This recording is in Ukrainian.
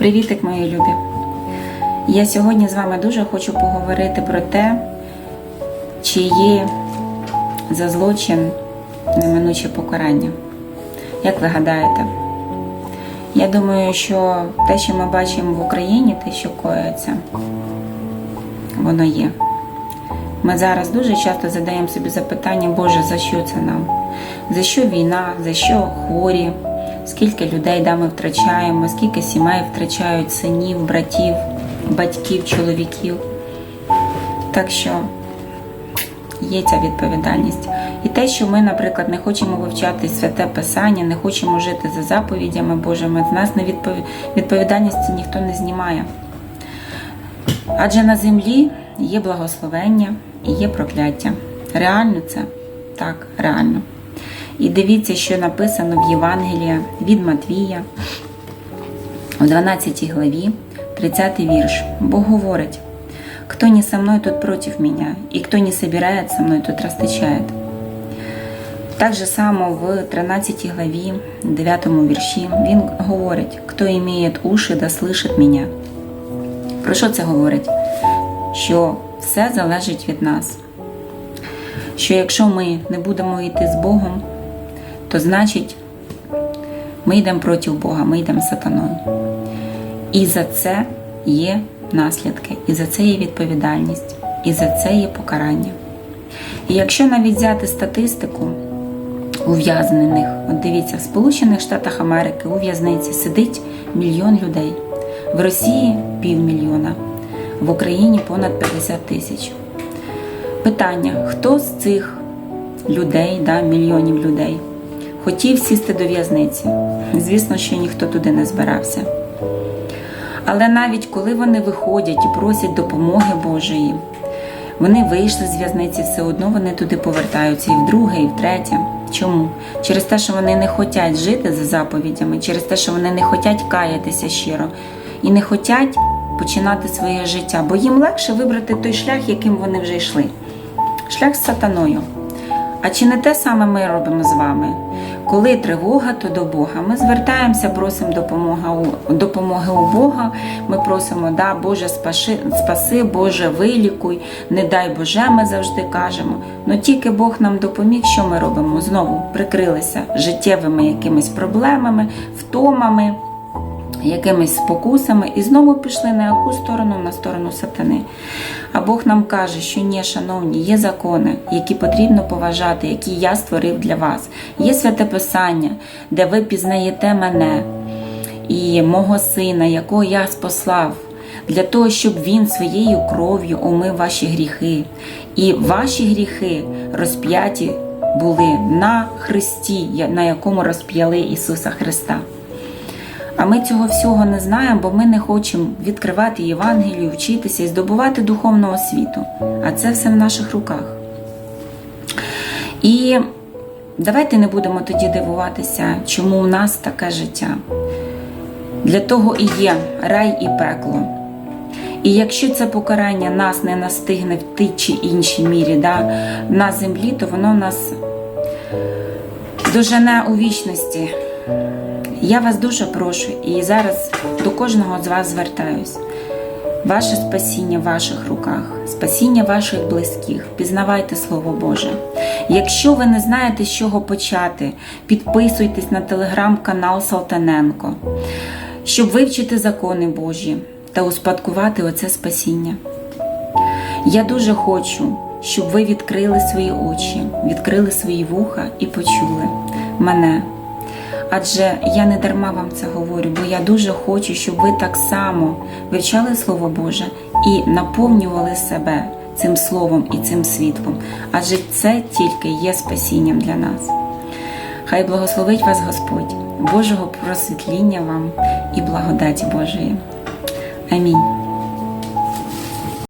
Привітик, мої любі! Я сьогодні з вами дуже хочу поговорити про те, чи є за злочин неминуче покарання. Як ви гадаєте? Я думаю, що те, що ми бачимо в Україні, те, що коїться, воно є. Ми зараз дуже часто задаємо собі запитання, Боже, за що це нам? За що війна, за що хворі, скільки людей да, ми втрачаємо, скільки сімей втрачають синів, братів, батьків, чоловіків. Так що є ця відповідальність. І те, що ми, наприклад, не хочемо вивчати святе Писання, не хочемо жити за заповідями Божими, з нас не відповідальності ніхто не знімає. Адже на землі є благословення і є прокляття. Реально це? Так, реально. І дивіться, що написано в Євангелії від Матвія у 12 главі, 30 вірш. Бог говорить, «Кто не со мной, тот против меня, и кто не собирает со мной, тот расточает». Так же само в 13 главі, 9 вірші, він говорить, «Хто имеет уши, да слышит меня». Про що це говорить? Що все залежить від нас. Що якщо ми не будемо йти з Богом, то значить ми йдемо проти Бога, ми йдемо сатаною. І за це є наслідки, і за це є відповідальність, і за це є покарання. І якщо навіть взяти статистику ув'язнених, от дивіться, в Сполучених Штатах Америки у в'язниці сидить мільйон людей, в Росії півмільйона, в Україні понад 50 тисяч. Питання: хто з цих людей, да, мільйонів людей, хотів сісти до в'язниці? Звісно, що ніхто туди не збирався. Але навіть коли вони виходять і просять допомоги Божої, вони вийшли з в'язниці, все одно вони туди повертаються і вдруге, і втретє. Чому? Через те, що вони не хочуть жити за заповідями, через те, що вони не хочуть каятися щиро і не хочуть починати своє життя, бо їм легше вибрати той шлях, яким вони вже йшли. Шлях з сатаною. А чи не те саме ми робимо з вами? Коли тривога, то до Бога. Ми звертаємося, просимо допомоги у, допомоги у Бога. Ми просимо, да, Боже, спаши, спаси, Боже, вилікуй, не дай Боже, ми завжди кажемо. Ну тільки Бог нам допоміг, що ми робимо? Знову прикрилися життєвими якимись проблемами, втомами якимись спокусами і знову пішли на яку сторону? На сторону сатани. А Бог нам каже, що ні, шановні, є закони, які потрібно поважати, які я створив для вас. Є святе Писання, де ви пізнаєте мене і мого сина, якого я спослав. Для того, щоб він своєю кров'ю омив ваші гріхи, і ваші гріхи розп'яті були на Христі, на якому розп'яли Ісуса Христа. А ми цього всього не знаємо, бо ми не хочемо відкривати Євангелію, вчитися і здобувати духовну освіту. А це все в наших руках. І давайте не будемо тоді дивуватися, чому у нас таке життя. Для того і є рай і пекло. І якщо це покарання нас не настигне в тій чи іншій мірі да, на землі, то воно нас дожене у вічності. Я вас дуже прошу і зараз до кожного з вас звертаюсь. Ваше спасіння в ваших руках, спасіння ваших близьких. Пізнавайте Слово Боже. Якщо ви не знаєте, з чого почати, підписуйтесь на телеграм-канал Салтаненко, щоб вивчити закони Божі та успадкувати оце спасіння. Я дуже хочу, щоб ви відкрили свої очі, відкрили свої вуха і почули мене. Адже я не дарма вам це говорю, бо я дуже хочу, щоб ви так само вивчали Слово Боже і наповнювали себе цим словом і цим світлом. Адже це тільки є спасінням для нас. Хай благословить вас Господь, Божого просвітління вам і благодаті Божої. Амінь.